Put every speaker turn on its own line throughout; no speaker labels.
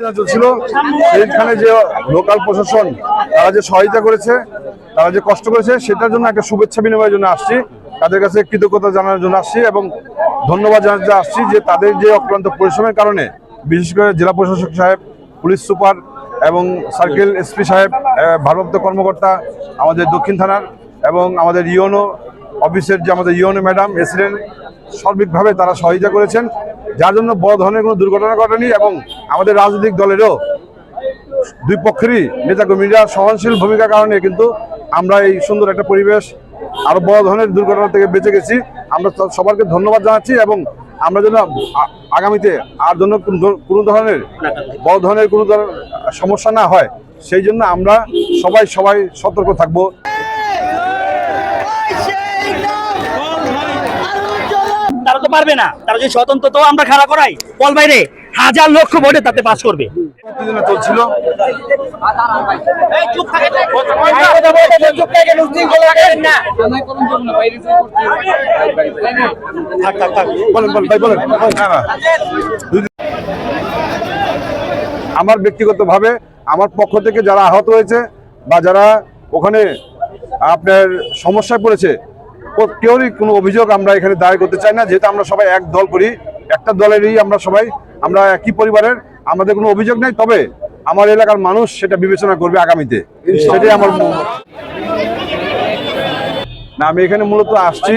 বক্তৃতা চলছিল। সেইখানে যে লোকাল প্রশাসন, তারা যে সহায়তা করেছে, তারা যে কষ্ট করেছে, সেটার জন্য একটা শুভেচ্ছা বিনিময়ের জন্য আসছি। তাদের কাছে কৃতজ্ঞতা জানানোর জন্য আসছি এবং ধন্যবাদ জানাতে আসছি যে তাদের যে অক্লান্ত পরিশ্রমের কারণে, বিশেষ করে জেলা প্রশাসক সাহেব, পুলিশ সুপার এবং সার্কেল এসপি সাহেব ভারপ্রাপ্ত কর্মকর্তা, আমাদের দক্ষিণ থানার এবং আমাদের ইওনো অফিসের যে আমাদের ইওনো ম্যাডাম, এসিডেন্ট, সার্বিকভাবে তারা সহযোগিতা করেছেন। যার জন্য বড় ধরনের কোনো দুর্ঘটনা ঘটেনি এবং আমাদের রাজনৈতিক দলেরও দুই পক্ষেরই নেতাকর্মীরা সহনশীল ভূমিকার কারণে কিন্তু আমরা এই সুন্দর একটা পরিবেশ, আরও বড় ধরনের দুর্ঘটনা থেকে বেঁচে গেছি। আমরা সবাইকে ধন্যবাদ জানাচ্ছি এবং আমরা যেন আগামীতে আর জন্য কোনো ধরনের বড় ধরনের কোনো ধরনের সমস্যা না হয়, সেই জন্য আমরা সবাই সবাই সতর্ক থাকব।
তারা তো পারবে না। তারা যদি স্বতন্ত্র তো আমরা খাড়া করাই। বল বাইরে হাজার লক্ষ ভোটে তাতে পাস করবে।
চলছিল। না। দুই দিন- আমার ব্যক্তিগতভাবে আমার পক্ষ থেকে যারা আহত হয়েছে বা যারা ওখানে আপনার সমস্যায় পড়েছে কেউরই কোনো অভিযোগ আমরা এখানে দায়ের করতে চাই না যেহেতু আমরা সবাই এক দল করি একটা দলেরই আমরা সবাই আমরা একই পরিবারের আমাদের কোনো অভিযোগ নাই তবে আমার এলাকার মানুষ সেটা বিবেচনা করবে আগামীতে। সেটাই আমার না আমি এখানে মূলত আসছি।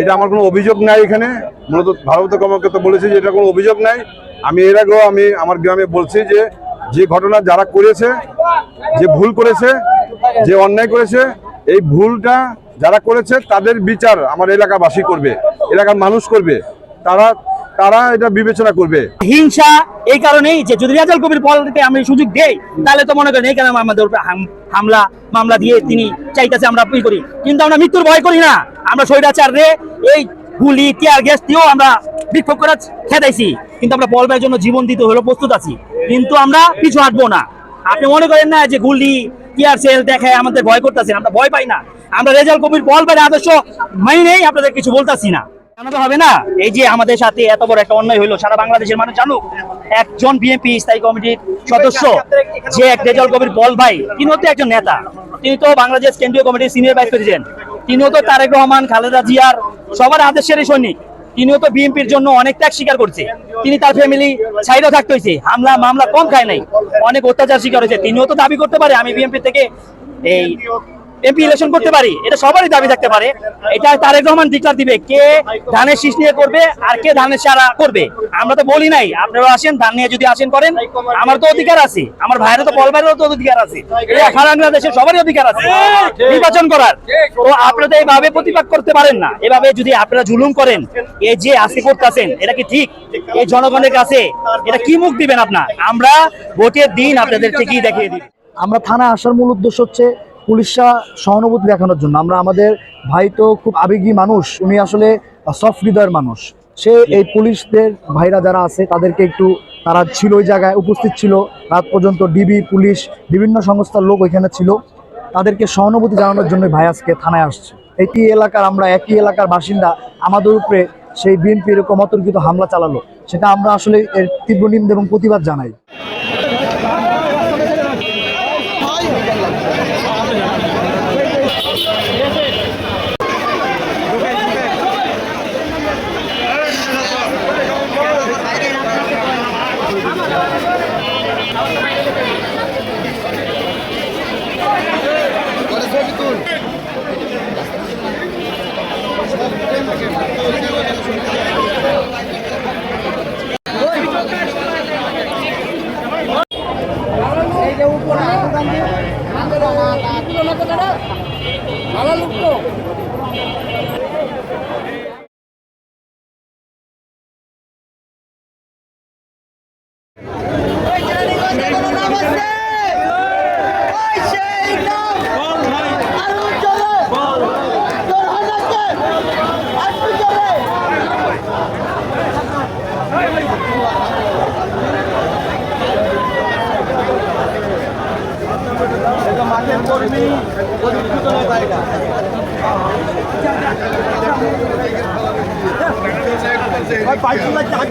এটা আমার কোনো অভিযোগ নাই এখানে। মূলত ভারপ্রাপ্ত কর্মকর্তা বলেছে যে এটা কোনো অভিযোগ নাই। আমি এর আগেও আমি আমার গ্রামে বলছি যে যে ঘটনা যারা করেছে যে ভুল করেছে যে অন্যায় করেছে এই ভুলটা যারা করেছে তাদের বিচার আমার এলাকাবাসী করবে, এলাকার মানুষ করবে, তারা তারা এটা বিবেচনা করবে।
হিংসা এই কারণেই যে যদি রেজাল কবির বলতে আমি সুযোগ দেই, তাহলে তো মনে করেন এই কারণে আমাদের উপরে হামলা, মামলা দিয়ে তিনি চাইতেছে আমরা ই করি। কিন্তু আমরা মৃত্যুর ভয় করি না। আমরা স্বৈরাচার রে এই গুলি, টিয়ার গ্যাস দিয়েও আমরা বিক্ষোভ করে খেদাইছি। কিন্তু আমরা বলবার জন্য জীবন দিতে হলো প্রস্তুত আছি। কিন্তু আমরা পিছু হাঁটবো না। আপনি মনে করেন না যে গুলি টিয়ার সেল দেখায়, আমাদের ভয় করতেছে আমরা ভয় পাই না। আমরা রেজাল কবির বল আদর্শ মাইনেই আপনাদের কিছু বলতাছি না। জানাতে হবে না, এই যে আমাদের সাথে এত বড় একটা অন্যায় সারা বাংলাদেশের মানুষ জানুক, একজন বিএনপি স্থায়ী কমিটির সদস্য, যে এক রেজাল কবির বল ভাই, তিনিও তো একজন নেতা। তিনি তো বাংলাদেশ কেন্দ্রীয় কমিটির সিনিয়র ভাইস প্রেসিডেন্ট তিনিও তো তারেক রহমান, খালেদা জিয়ার সবার আদেশের সৈনিক। তিনিও তো বিএনপির জন্য অনেক ত্যাগ স্বীকার করছে। তিনি তার ফ্যামিলি সাইডও থাকতে হয়েছে। হামলা, মামলা কম খায় নাই। অনেক অত্যাচার স্বীকার হয়েছে। তিনিও তো দাবি করতে পারে, আমি বিএনপি থেকে এই এমপি ইলেকশন করতে পারি, এটা সবারই দাবি থাকতে পারে। এটা তারেক রহমান ডিক্লার দিবে কে ধানের শীষ নিয়ে করবে আর কে ধানের সারা করবে। আমরা তো বলি নাই আপনারা আসেন, ধান নিয়ে যদি আসেন করেন, আমার তো অধিকার আছে, আমার ভাইয়েরও তো বলবারেরও তো অধিকার আছে। আখাড়া বাংলাদেশের সবারই অধিকার আছে, নির্বাচন করার। তো আপনারা এইভাবে প্রতিবাদ করতে পারেন না, এভাবে যদি আপনারা জুলুম করেন এই যে আজকে করতেছেন, এটা কি ঠিক? এই জনগণের কাছে এটা কি মুখ দিবেন আপনার? আমরা ভোটের দিন আপনাদের ঠিকই দেখিয়ে দিই?
আমরা থানা আসার মূল উদ্দেশ্য হচ্ছে পুলিশরা সহানুভূতি দেখানোর জন্য। আমরা আমাদের ভাই তো খুব আবেগী মানুষ, উনি আসলে সফট হৃদয়ের মানুষ। সে এই পুলিশদের ভাইরা যারা আছে, তাদেরকে একটু, তারা ছিল ওই জায়গায়, উপস্থিত ছিল। রাত পর্যন্ত ডিবি, পুলিশ, বিভিন্ন সংস্থার লোক ওইখানে ছিল। তাদেরকে সহানুভূতি জানানোর জন্য ভাই আজকে থানায় আসছে। একই এলাকার আমরা, একই এলাকার বাসিন্দা, আমাদের উপরে সেই বিএনপি এরকম অতর্কিত হামলা চালালো। সেটা আমরা আসলে এর তীব্র নিন্দা এবং প্রতিবাদ জানাই। ভালো লোক তো Thank you. মাঠের কর্মী পরীক্ষিত নয় তালিকা ভাই পাইসুদার